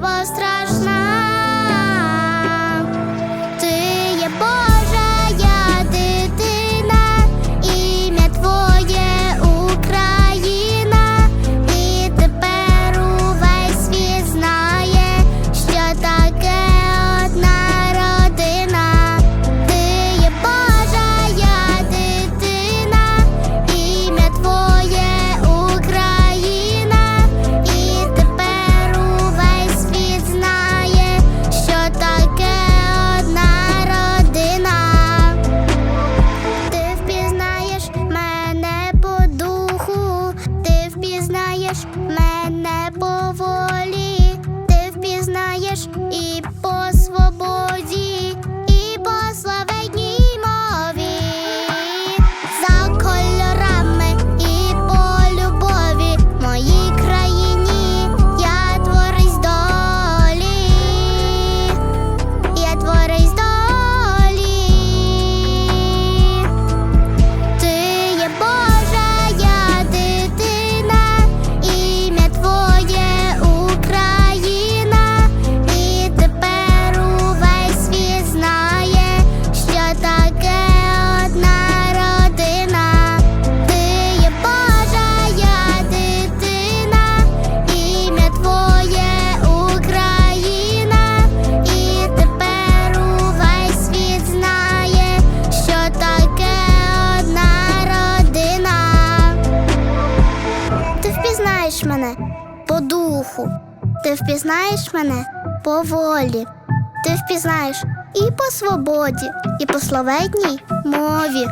was Мене було. по духу. Ти впізнаєш мене по волі, ти впізнаєш і по свободі, і по словетній мові.